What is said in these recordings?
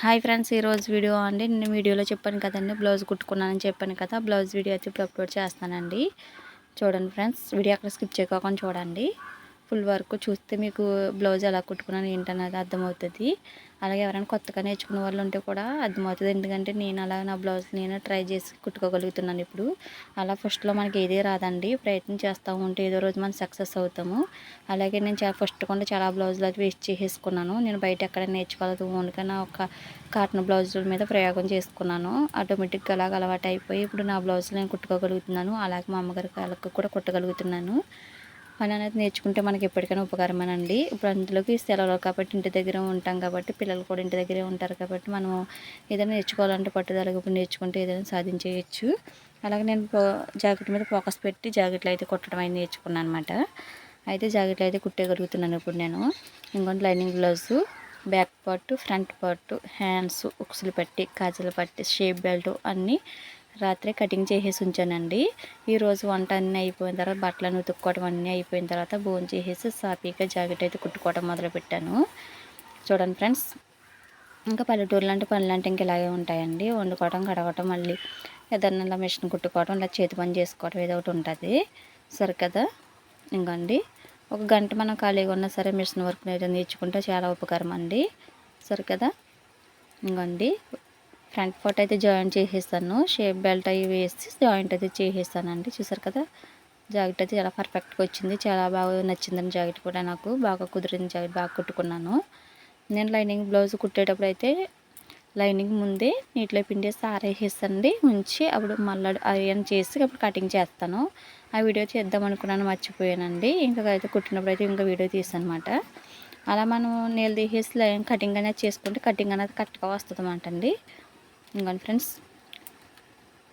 Hi friends ఈరోజు video అండి. నేను వీడియోలో చెప్పాను కదండి బ్లౌజ్ కుట్టుకున్నానని చెప్పాను కదా బ్లౌజ్ వీడియో అయితే ఇప్పుడు అప్లోడ్ చేస్తానండి. చూడండి ఫ్రెండ్స్ వీడియో అక్కడ స్కిప్ చేయకోకుండా చూడండి. ఫుల్ వర్క్ చూస్తే మీకు బ్లౌజ్ ఎలా కుట్టుకున్నాను ఏంటనేది అర్థమవుతుంది. అలాగే ఎవరైనా కొత్తగా నేర్చుకునే వాళ్ళు ఉంటే కూడా అర్థమవుతుంది. ఎందుకంటే నేను అలా నా బ్లౌజ్ నేను ట్రై చేసి కుట్టుకోగలుగుతున్నాను ఇప్పుడు. అలా ఫస్ట్లో మనకి ఏదే రాదండి. ప్రయత్నం చేస్తూ ఉంటే ఏదో రోజు మనం సక్సెస్ అవుతాము. అలాగే నేను చాలా ఫస్ట్ కూడా చాలా బ్లౌజులు అది వేస్ట్ చేసేసుకున్నాను. నేను బయట ఎక్కడ నేర్చుకోలేదు. ఓన్గా ఒక కాటన్ బ్లౌజుల మీద ప్రయోగం చేసుకున్నాను. ఆటోమేటిక్గా అలాగ అలవాటు అయిపోయి ఇప్పుడు నా బ్లౌజులు నేను కుట్టుకోగలుగుతున్నాను. అలాగే మా అమ్మగారి కాళ్ళకు కూడా కుట్టగలుగుతున్నాను. పని అనేది నేర్చుకుంటే మనకి ఎప్పటికైనా ఉపకారమేనండి. ఇప్పుడు అందులోకి సెలవులు కాబట్టి ఇంటి దగ్గర ఉంటాం కాబట్టి పిల్లలు కూడా ఇంటి దగ్గరే ఉంటారు కాబట్టి మనం ఏదైనా నేర్చుకోవాలంటే పట్టుదలగా ఇప్పుడు నేర్చుకుంటే ఏదైనా సాధించేయచ్చు. అలాగే నేను జాకెట్ మీద ఫోకస్ పెట్టి జాకెట్లు అయితే కుట్టడం అయితే నేర్చుకున్నాను అనమాట అయితే జాకెట్లు అయితే కుట్టేయగలుగుతున్నాను ఇప్పుడు నేను. ఇంకొంటి lining blouse back part front part hands ఉక్సులు పట్టి కాజలు పట్టి షేప్ బెల్ట్ అన్నీ రాత్రి కటింగ్ చేసేసి ఉంచానండి. ఈరోజు వంట అన్నీ అయిపోయిన తర్వాత బట్టలను ఉతుక్కోవడం అన్నీ అయిపోయిన తర్వాత బోన్ చేసేసి సాఫీగా జాకెట్ అయితే కుట్టుకోవడం మొదలుపెట్టాను చూడండి ఫ్రెండ్స్ ఇంకా పల్లెటూరులు అంటే పనులు అంటే ఇంక ఇలాగే ఉంటాయండి. వండుకోవడం కడగటం మళ్ళీ ఏదన్నా మిషన్ కుట్టుకోవడం ఇలా చేతి పని చేసుకోవడం ఏదో ఒకటి ఉంటుంది. సరే కదా ఇంకండి ఒక గంట మనం ఖాళీగా ఉన్నా సరే మిషన్ వర్క్ నేర్చుకుంటే చాలా ఉపకారం అండి. సరే కదా ఇంకండి ఫ్రంట్ పార్ట్ అయితే జాయింట్ చేసేస్తాను. షేప్ బెల్ట్ అవి వేసి జాయింట్ అయితే చేసేస్తానండి. చూసారు కదా? జాకెట్ అయితే చాలా పర్ఫెక్ట్గా వచ్చింది. చాలా బాగా నచ్చిందని జాకెట్ కూడా నాకు. బాగా కుదిరింది జాకెట్. బాగా కుట్టుకున్నాను. నేను లైనింగ్ బ్లౌజ్ కుట్టేటప్పుడు అయితే లైనింగ్ ముందే నీటిలో పిండేసి ఆరేసేస్తానండి ఉంచి అప్పుడు మళ్ళీ అయ్యని చేసి అప్పుడు కటింగ్ చేస్తాను. ఆ వీడియో చేద్దాం అనుకున్నాను మర్చిపోయానండి. ఇంకా అయితే కుట్టినప్పుడు అయితే ఇంకా వీడియో తీసానమాట అలా మనం నీళ్ళు తీసేసి లైన్ కటింగ్ అనేది చేసుకుంటే కటింగ్ అనేది కరెక్ట్గా వస్తుంది అండి. ఇంకోండి ఫ్రెండ్స్.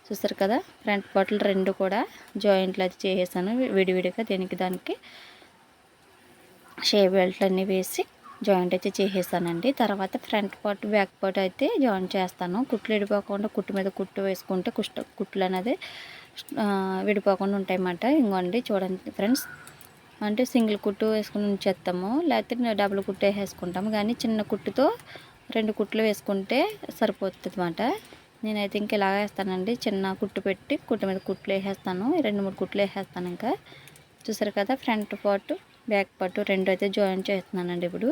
చూస్తారు కదా ఫ్రంట్ బాటిల్ రెండు కూడా జాయింట్లు అయితే చేసేసాను. విడివిడిగా దీనికి దానికి షే బెల్ట్లు అన్నీ వేసి జాయింట్ అయితే చేసేసానండి. తర్వాత ఫ్రంట్ పార్ట్ బ్యాక్ పార్ట్ అయితే జాయింట్ చేస్తాను. కుట్లు విడిపోకుండా కుట్టు మీద కుట్టు వేసుకుంటే కుష్ట కుట్లు అనేది విడిపోకుండా ఉంటాయి అన్నమాట ఇంకోండి చూడండి ఫ్రెండ్స్. అంటే సింగిల్ కుట్టు వేసుకుని ఉంచేస్తాము. లేకపోతే డబుల్ కుట్టు వేసుకుంటాము కానీ చిన్న కుట్టుతో రెండు కుట్లు వేసుకుంటే సరిపోతుంది అనమాట నేనైతే ఇంక ఇలా వేస్తానండి. చిన్న కుట్టు పెట్టి కుట్టు మీద కుట్లు వేసేస్తాను. రెండు మూడు కుట్లు వేసేస్తాను ఇంకా. చూసారు కదా ఫ్రంట్ పార్ట్ బ్యాక్ పార్ట్ రెండు అయితే జాయిన్ చేస్తున్నానండి ఇప్పుడు.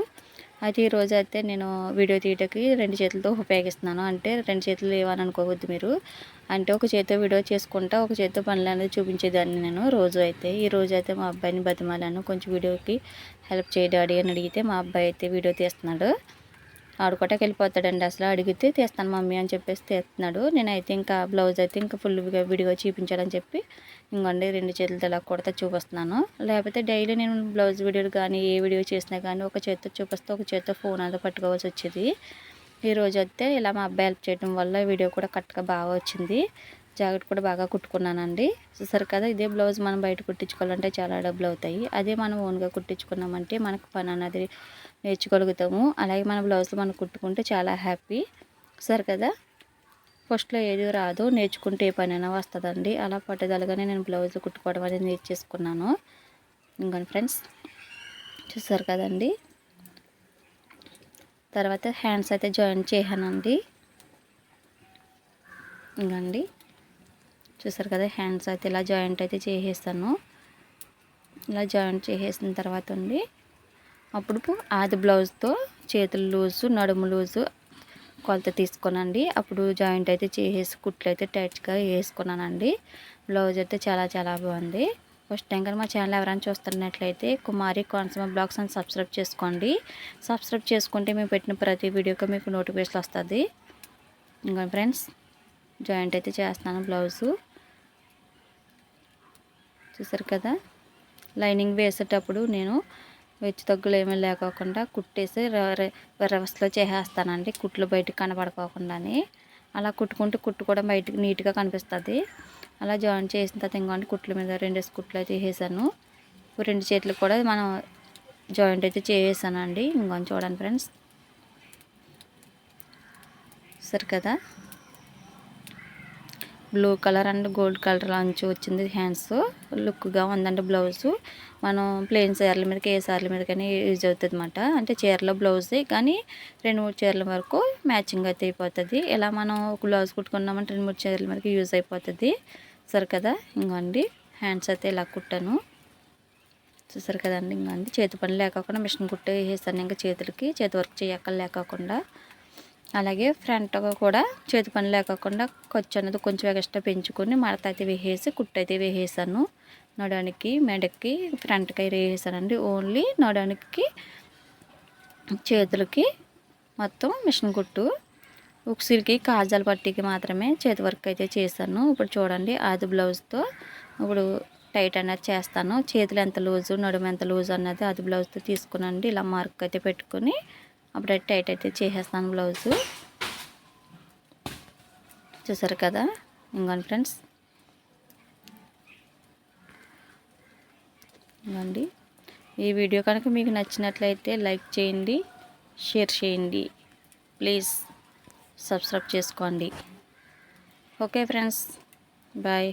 అయితే ఈరోజు అయితే నేను వీడియో తీయటకి రెండు చేతులతో ఉపయోగిస్తున్నాను. అంటే రెండు చేతులు ఏమని అనుకోవద్దు మీరు. అంటే ఒక చేతితో వీడియో చేసుకుంటా ఒక చేతితో పనులు అనేది చూపించేదాన్ని నేను రోజు అయితే. ఈ రోజు అయితే మా అబ్బాయిని బతిమాలను. కొంచెం వీడియోకి హెల్ప్ చేయడాడి అని అడిగితే మా అబ్బాయి అయితే వీడియో తీస్తున్నాడు. ఆడుకోవటానికి వెళ్ళిపోతాడండి అసలు అడిగితే తీస్తాను మమ్మీ అని చెప్పేసి తీస్తున్నాడు. నేనైతే ఇంకా బ్లౌజ్ అయితే ఇంకా ఫుల్గా విడిగా చూపించాలని చెప్పి ఇంకోండి రెండు చేతులతో ఇలా కొడతా చూపిస్తున్నాను. లేకపోతే డైలీ నేను బ్లౌజ్ వీడియోలు కానీ ఏ వీడియో చేసినా కానీ ఒక చేతితో చూపిస్తే ఒక చేతితో ఫోన్ అంతా పట్టుకోవాల్సి వచ్చేది. ఈరోజు అయితే ఇలా మా అబ్బాయి హెల్ప్ చేయడం వల్ల వీడియో కూడా కరెక్ట్గా బాగా వచ్చింది. జాకెట్ కూడా బాగా కుట్టుకున్నానండి. చూసారు కదా ఇదే బ్లౌజ్ మనం బయట కుట్టించుకోవాలంటే చాలా డబ్బులు అవుతాయి అదే మనం ఓన్గా కుట్టించుకున్నామంటే మనకు పని అనేది నేర్చుకోగలుగుతాము. అలాగే మన బ్లౌజ్లో మనం కుట్టుకుంటే చాలా హ్యాపీ. చూసారు కదా ఫస్ట్లో ఏది రాదు నేర్చుకుంటే ఏ పనైనా వస్తుందండి. అలా పట్టుదలగానే నేను బ్లౌజ్ కుట్టుకోవడం అనేది నేర్చేసుకున్నాను. ఇంకొని ఫ్రెండ్స్ చూసారు కదండి. తర్వాత హ్యాండ్స్ అయితే జాయిన్ చేశానండి. ఇంకండి. చూసారు కదా హ్యాండ్స్ అయితే ఇలా జాయింట్ అయితే చేసేస్తాను. ఇలా జాయింట్ చేసేసిన తర్వాత అండి అప్పుడు ఆది బ్లౌజ్తో చేతులు లూజు నడుము లూజు కొలత తీసుకున్నానండి అప్పుడు జాయింట్ అయితే చేసేసి కుట్లు అయితే టైట్గా వేసుకున్నానండి. బ్లౌజ్ అయితే చాలా చాలా బాగుంది. ఫస్ట్ టైం కానీ మా ఛానల్ ఎవరైనా చూస్తున్నట్లయితే కుమారి కాన్సమ బ్లాగ్స్ అని సబ్స్క్రైబ్ చేసుకోండి. సబ్స్క్రైబ్ చేసుకుంటే మేము పెట్టిన ప్రతి వీడియోకి మీకు నోటిఫికేషన్ వస్తుంది. ఇంకా ఫ్రెండ్స్ జాయింట్ అయితే చేస్తున్నాను బ్లౌజు చూసారు కదా? లైనింగ్ వేసేటప్పుడు నేను వెచ్చి తగ్గులు ఏమీ లేకోకుండా కుట్టేసి రెవర్స్లో చేసేస్తానండి. కుట్లు బయటకు కనపడుకోకుండాని అలా కుట్టుకుంటే కుట్టు కూడా బయటకు నీట్గా కనిపిస్తుంది. అలా జాయిన్ చేసిన తర్వాత ఇంకోండి కుట్ల మీద రెండేసి కుట్లు అయితే వేసాను. రెండు చేతులు కూడా మనం జాయింట్ అయితే చేసానండి ఇంకొని చూడండి ఫ్రెండ్స్. సరే కదా? Blue colour and gold colour అంచు వచ్చింది హ్యాండ్స్. లుక్గా ఉందండి బ్లౌజు. మనం ప్లెయిన్ చీరల మీదకి ఏ చీరల మీద కానీ యూజ్ అవుతుంది అనమాట అంటే చీరలో బ్లౌజే కానీ రెండు మూడు చీరల వరకు మ్యాచింగ్ అయితే అయిపోతుంది. ఇలా మనం ఒక బ్లౌజ్ కుట్టుకున్నామంటే రెండు మూడు చీరల మీదకి యూజ్ అయిపోతుంది. సరే కదా? ఇంకోండి హ్యాండ్స్ అయితే ఇలా కుట్టాను. చూసారు కదండి? ఇంకండి చేతి పని లేకుండా మిషన్ కుట్టే వేసాను ఇంకా చేతులకి. చేతి వర్క్ చేయక్కర్ లేకుండా అలాగే ఫ్రంట్ కూడా చేతి పని లేకుండా ఖర్చు అనేది కొంచెం ఎక్స్ట్రా పెంచుకొని మడత అయితే వేసేసి కుట్టు అయితే వేసేసాను. నడవడానికి మెడకి ఫ్రంట్కి అయితే వేసేసానండి. ఓన్లీ నడవడానికి చేతులకి మొత్తం మిషన్ కుట్టు. ఉక్సిల్కి కాజాల పట్టీకి మాత్రమే చేతి వర్క్ అయితే చేశాను. ఇప్పుడు చూడండి అది బ్లౌజ్తో ఇప్పుడు టైట్ అనేది చేస్తాను. చేతులు ఎంత లూజు నడుము ఎంత లూజు అన్నది అది బ్లౌజ్తో తీసుకునండి. ఇలా మార్క్ అయితే పెట్టుకొని అప్పుడు టైట్ అయితే చేసేస్తాను బ్లౌజు. చూసారు కదా? ఇంకోండి ఫ్రెండ్స్. ఇవ్వండి ఈ వీడియో కనుక మీకు నచ్చినట్లయితే లైక్ చేయండి షేర్ చేయండి. ప్లీజ్ సబ్స్క్రైబ్ చేసుకోండి. Okay friends. బాయ్.